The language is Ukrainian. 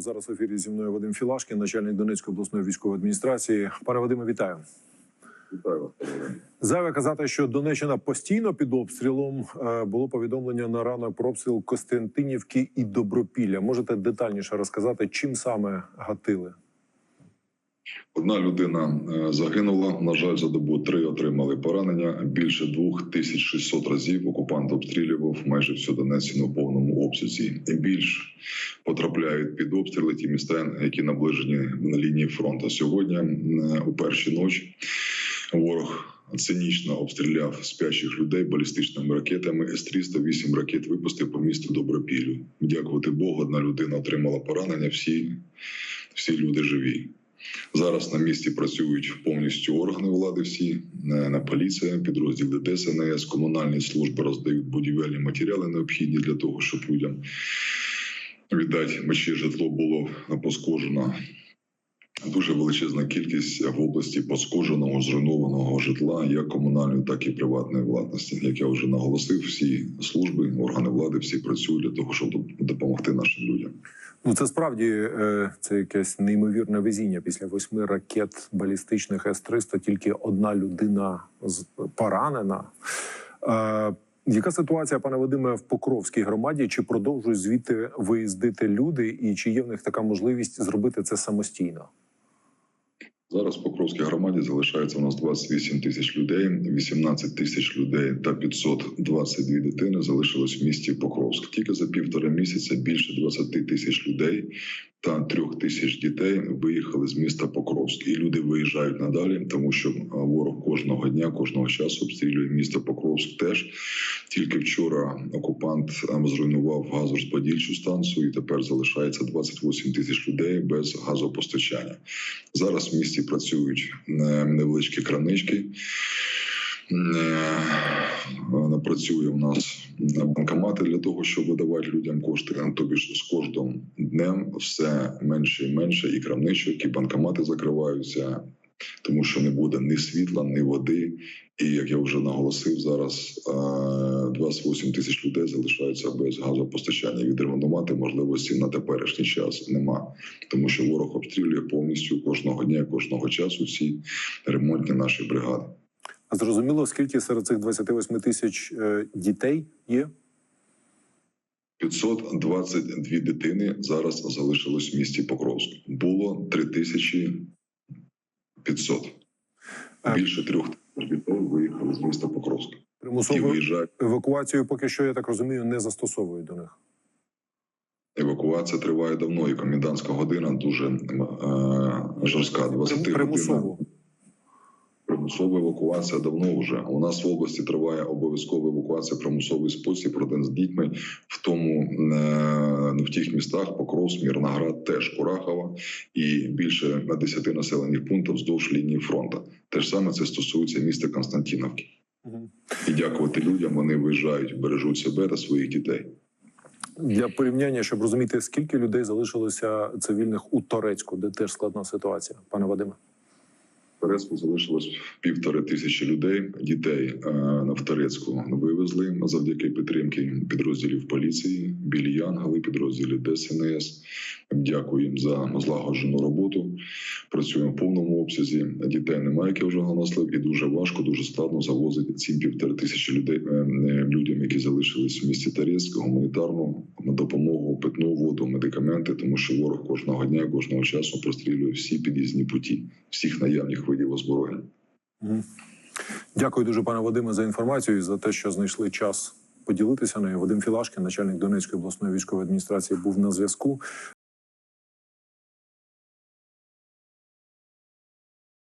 Зараз в ефірі зі мною Вадим Філашкін, начальник Донецької обласної військової адміністрації. Пане Вадиме, вітаю. Вітаю. Зайве казати, що Донеччина постійно під обстрілом Е, було повідомлення на ранок про обстріл Костянтинівки і Добропілля. Можете детальніше розказати, чим саме гатили? Одна людина е, загинула. На жаль, за добу три отримали поранення. Більше 2600 разів окупант обстрілював майже всю Донеччину в повному обсязі. І більш потрапляють під обстріли ті міста, які наближені на лінії фронту. Сьогодні у перші ночі ворог. Цинічно обстріляв спящих людей балістичними ракетами. С-308 ракет випустив по місту Добропіллю. Дякувати Богу, одна людина отримала поранення. Всі, всі люди живі. Зараз на місці працюють повністю органи влади. Всі е, на поліція, підрозділи ДСНС, комунальні служби роздають будівельні матеріали необхідні для того, щоб людям віддати мечі житло було пошкоджено. Дуже величезна кількість в області пошкодженого зруйнованого житла, як комунальної, так і приватної власності. Як я вже наголосив, всі служби, органи влади всі працюють для того, щоб допомогти нашим людям. Ну це справді е, це якесь неймовірне везіння. Після восьми ракет балістичних С-300 тільки одна людина поранена. Е, яка ситуація, пане Вадиме, в Покровській громаді? Чи продовжують звідти виїздити люди, і чи є в них така можливість зробити це самостійно? Зараз в Покровській громаді залишається у нас 28 тисяч людей, 18 тисяч людей та 522 дитини залишилось в місті Покровськ. Тільки за півтора місяця більше 20 тисяч людей та трьох тисяч дітей виїхали з міста Покровськ. І люди виїжджають надалі, тому що ворог кожного дня, кожного часу обстрілює місто Покровськ. Теж тільки вчора окупант а, зруйнував газорозподільчу станцію, і тепер залишається 28 тисяч людей без газопостачання. Зараз в місті працюють е, невеличкі кранички. Е, Працює у нас банкомати для того, щоб видавати людям кошти. Тобі ж з кожним днем все менше і менше, і крамничок, і банкомати закриваються, тому що не буде ні світла, ні води. І як я вже наголосив, зараз е, 28 тисяч людей залишаються без газопостачання. Відривано мати можливості на теперішній час нема, тому що ворог обстрілює повністю кожного дня, кожного часу всі ремонтні наші бригади. А зрозуміло, скільки серед цих 28 тисяч е, дітей є? 522 дитини зараз залишилось в місті Покровськ. Було 3000 500. Більше трьох відомо виїхали з міста Покровська. Примусову евакуацію поки що, я так розумію, не застосовують до них. Евакуація триває давно, і комендантська година дуже е, жорстка. 20 примусово. Година. Примусова евакуація давно вже у нас в області триває обов'язкова евакуація примусовий спосіб родин з дітьми. В тому е, в тих містах Покровськ, Мірноград, теж Курахова і більше 10 населених пунктів вздовж лінії фронту. Те ж саме це стосується міста Константіновки. Мгм. І дякувати людям. Вони виїжджають, бережуть себе та своїх дітей. Для порівняння, щоб розуміти, скільки людей залишилося цивільних у Торецьку, де теж складна ситуація, пане Вадиме. Торецьку залишилось півтори тисячі людей. Дітей е, в Торецьку вивезли завдяки підтримки підрозділів поліції, білі Янгели, підрозділів ДСНС. Дякую їм за злагоджену роботу. Працюємо в повному обсязі. Дітей немає, як я вже наголосив, і дуже важко, дуже складно завозити ці півтори тисячі людей е, е, людям, які залишились в місті Торецьк, гуманітарну допомогу, питну воду, медикаменти, тому що ворог кожного дня, кожного часу прострілює всі під'їзні путі, всіх наявних видів озброєння. Дякую дуже, пане Вадиме, за інформацію і за те, що знайшли час поділитися нею. Вадим Філашкін, начальник Донецької обласної військової адміністрації, був на зв'язку.